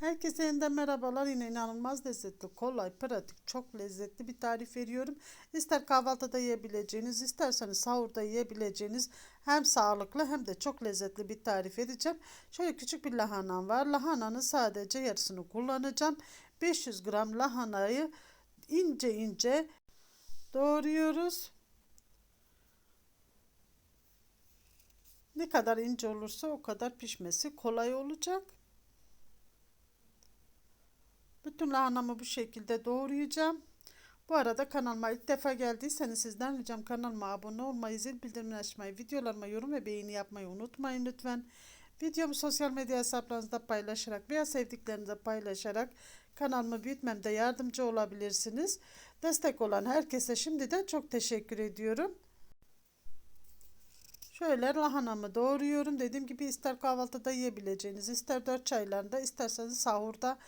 Herkese yeniden merhabalar. Yine inanılmaz lezzetli, kolay, pratik, çok lezzetli bir tarif veriyorum. İster kahvaltıda yiyebileceğiniz, isterseniz sahurda yiyebileceğiniz hem sağlıklı hem de çok lezzetli bir tarif edeceğim. Şöyle küçük bir lahanam var. Lahananın sadece yarısını kullanacağım. 500 gram lahanayı ince ince doğruyoruz. Ne kadar ince olursa o kadar pişmesi kolay olacak. Bütün lahanamı bu şekilde doğrayacağım. Bu arada kanalıma ilk defa geldiyseniz sizden ricam kanalıma abone olmayı, zil bildirimini açmayı, videolarıma yorum ve beğeni yapmayı unutmayın lütfen. Videomu sosyal medya hesaplarınızda paylaşarak veya sevdiklerinizle paylaşarak kanalımı büyütmemde yardımcı olabilirsiniz. Destek olan herkese şimdiden çok teşekkür ediyorum. Şöyle lahanamı doğruyorum. Dediğim gibi ister kahvaltıda yiyebileceğiniz, ister dört çaylarında, isterseniz sahurda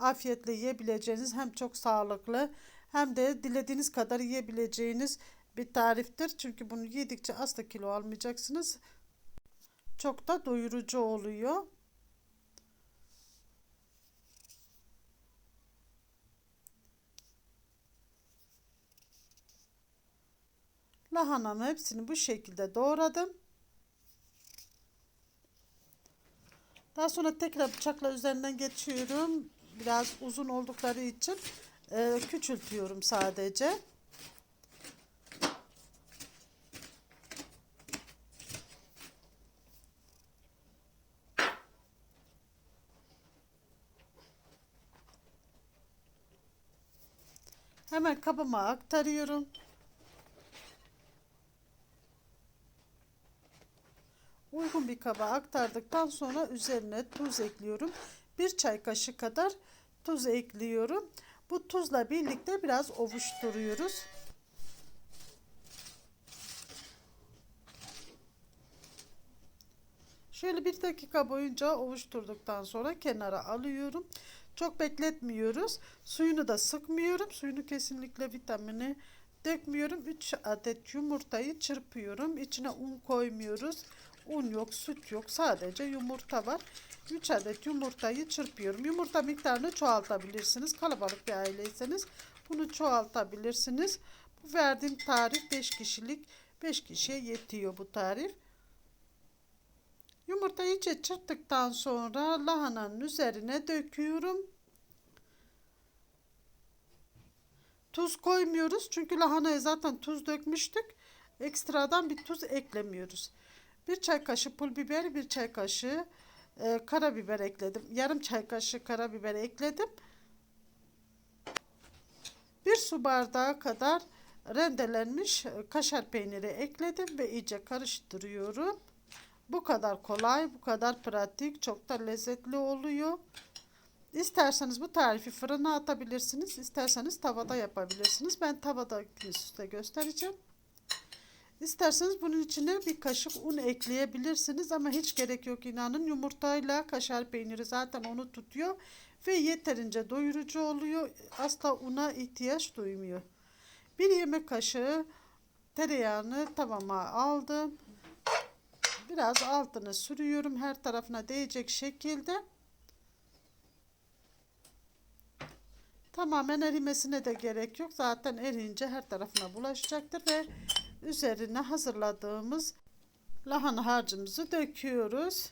afiyetle yiyebileceğiniz hem çok sağlıklı hem de dilediğiniz kadar yiyebileceğiniz bir tariftir. Çünkü bunu yedikçe asla kilo almayacaksınız. Çok da doyurucu oluyor. Lahanamı hepsini bu şekilde doğradım. Daha sonra tekrar bıçakla üzerinden geçiyorum. Biraz uzun oldukları için e, küçültüyorum sadece. Hemen kabıma aktarıyorum. Uygun bir kaba aktardıktan sonra üzerine tuz ekliyorum. Bir çay kaşığı kadar tuz ekliyorum. Bu tuzla birlikte biraz ovuşturuyoruz. Şöyle bir dakika boyunca ovuşturduktan sonra kenara alıyorum. Çok bekletmiyoruz. Suyunu da sıkmıyorum. Suyunu kesinlikle vitamini dökmüyorum. 3 adet yumurtayı çırpıyorum. İçine un koymuyoruz. Un yok, süt yok. Sadece yumurta var. 3 adet yumurtayı çırpıyorum. Yumurta miktarını çoğaltabilirsiniz. Kalabalık bir aileyseniz bunu çoğaltabilirsiniz. Bu verdiğim tarif 5 kişilik. 5 kişiye yetiyor bu tarif. Yumurtayı iyice çırptıktan sonra lahananın üzerine döküyorum. Tuz koymuyoruz çünkü lahanaya zaten tuz dökmüştük. Ekstradan bir tuz eklemiyoruz. Bir çay kaşığı pul biber, bir çay kaşığı e, karabiber ekledim. Yarım çay kaşığı karabiber ekledim. Bir su bardağı kadar rendelenmiş kaşar peyniri ekledim ve iyice karıştırıyorum. Bu kadar kolay, bu kadar pratik, çok da lezzetli oluyor. İsterseniz bu tarifi fırına atabilirsiniz, isterseniz tavada yapabilirsiniz. Ben tavada size göstereceğim. İsterseniz bunun içine bir kaşık un ekleyebilirsiniz ama hiç gerek yok inanın. Yumurtayla kaşar peyniri zaten onu tutuyor ve yeterince doyurucu oluyor. Asla una ihtiyaç duymuyor. Bir yemek kaşığı tereyağını tavama aldım. Biraz altını sürüyorum her tarafına değecek şekilde. Tamamen erimesine de gerek yok. Zaten erince her tarafına bulaşacaktır ve üzerine hazırladığımız lahana harcımızı döküyoruz.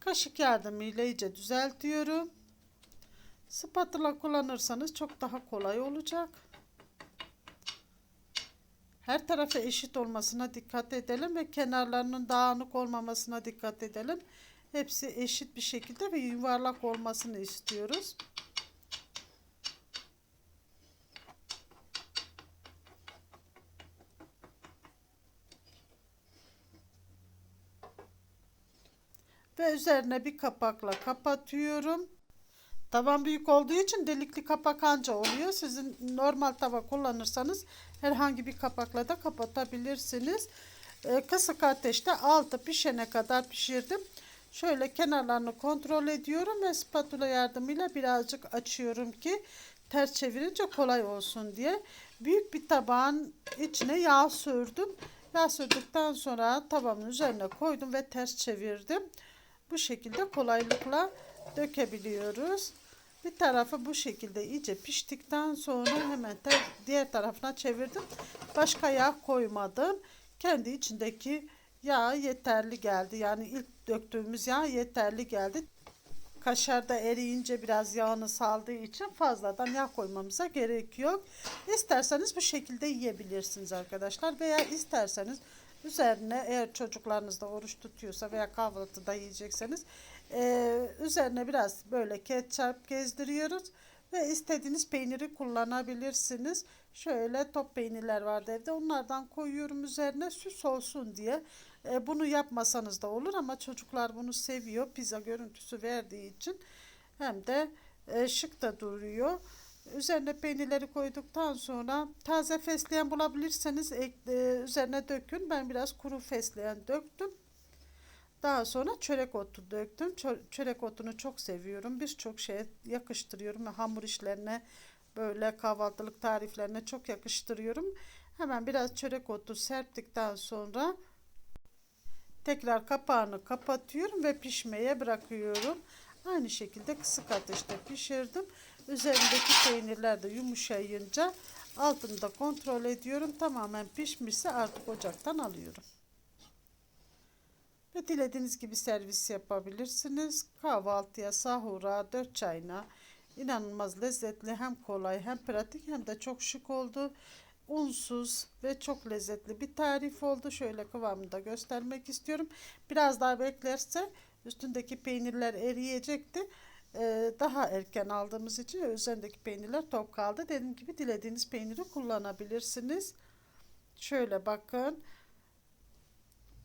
Kaşık yardımıyla iyice düzeltiyorum. Spatula kullanırsanız çok daha kolay olacak. Her tarafı eşit olmasına dikkat edelim ve kenarlarının dağınık olmamasına dikkat edelim. Hepsi eşit bir şekilde ve yuvarlak olmasını istiyoruz. Ve üzerine bir kapakla kapatıyorum. Tavan büyük olduğu için delikli kapak anca oluyor. Sizin normal tava kullanırsanız herhangi bir kapakla da kapatabilirsiniz. Ee, kısık ateşte altı pişene kadar pişirdim. Şöyle kenarlarını kontrol ediyorum ve spatula yardımıyla birazcık açıyorum ki ters çevirince kolay olsun diye. Büyük bir tabağın içine yağ sürdüm. Yağ sürdükten sonra tavamın üzerine koydum ve ters çevirdim. Bu şekilde kolaylıkla dökebiliyoruz. Bir tarafı bu şekilde iyice piştikten sonra hemen diğer tarafına çevirdim. Başka yağ koymadım. Kendi içindeki yağ yeterli geldi. Yani ilk döktüğümüz yağ yeterli geldi. Kaşar da eriyince biraz yağını saldığı için fazladan yağ koymamıza gerek yok. İsterseniz bu şekilde yiyebilirsiniz arkadaşlar. Veya isterseniz üzerine eğer çocuklarınız da oruç tutuyorsa veya kahvaltıda yiyecekseniz ee, üzerine biraz böyle ketçap gezdiriyoruz ve istediğiniz peyniri kullanabilirsiniz. Şöyle top peynirler vardı evde onlardan koyuyorum üzerine süs olsun diye. Ee, bunu yapmasanız da olur ama çocuklar bunu seviyor. Pizza görüntüsü verdiği için hem de e, şık da duruyor. Üzerine peynirleri koyduktan sonra taze fesleğen bulabilirseniz e, üzerine dökün. Ben biraz kuru fesleğen döktüm. Daha sonra çörek otu döktüm. Çö- Çörek otunu çok seviyorum. Birçok şeye yakıştırıyorum. Hamur işlerine böyle kahvaltılık tariflerine çok yakıştırıyorum. Hemen biraz çörek otu serptikten sonra tekrar kapağını kapatıyorum ve pişmeye bırakıyorum. Aynı şekilde kısık ateşte pişirdim. Üzerindeki peynirler de yumuşayınca altını da kontrol ediyorum. Tamamen pişmişse artık ocaktan alıyorum. Ve dilediğiniz gibi servis yapabilirsiniz. Kahvaltıya, sahura, dört çayına inanılmaz lezzetli hem kolay hem pratik hem de çok şık oldu. Unsuz ve çok lezzetli bir tarif oldu. Şöyle kıvamını da göstermek istiyorum. Biraz daha beklerse üstündeki peynirler eriyecekti. Ee, daha erken aldığımız için üzerindeki peynirler top kaldı. Dediğim gibi dilediğiniz peyniri kullanabilirsiniz. Şöyle bakın.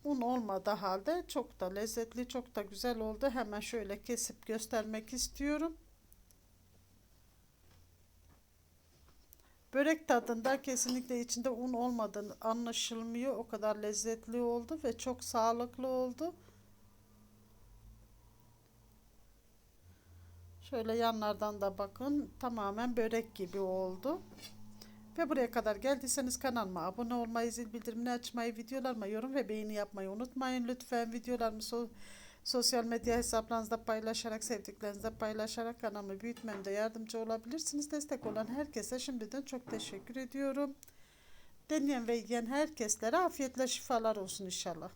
Un olmadığı halde çok da lezzetli, çok da güzel oldu. Hemen şöyle kesip göstermek istiyorum. Börek tadında kesinlikle içinde un olmadığı anlaşılmıyor. O kadar lezzetli oldu ve çok sağlıklı oldu. Şöyle yanlardan da bakın. Tamamen börek gibi oldu. Ve buraya kadar geldiyseniz kanalıma abone olmayı, zil bildirimini açmayı, videolarıma yorum ve beğeni yapmayı unutmayın. Lütfen videolarımı so sosyal medya hesaplarınızda paylaşarak, sevdiklerinizle paylaşarak kanalımı büyütmemde yardımcı olabilirsiniz. Destek olan herkese şimdiden çok teşekkür ediyorum. Deneyen ve yiyen herkeslere afiyetle şifalar olsun inşallah.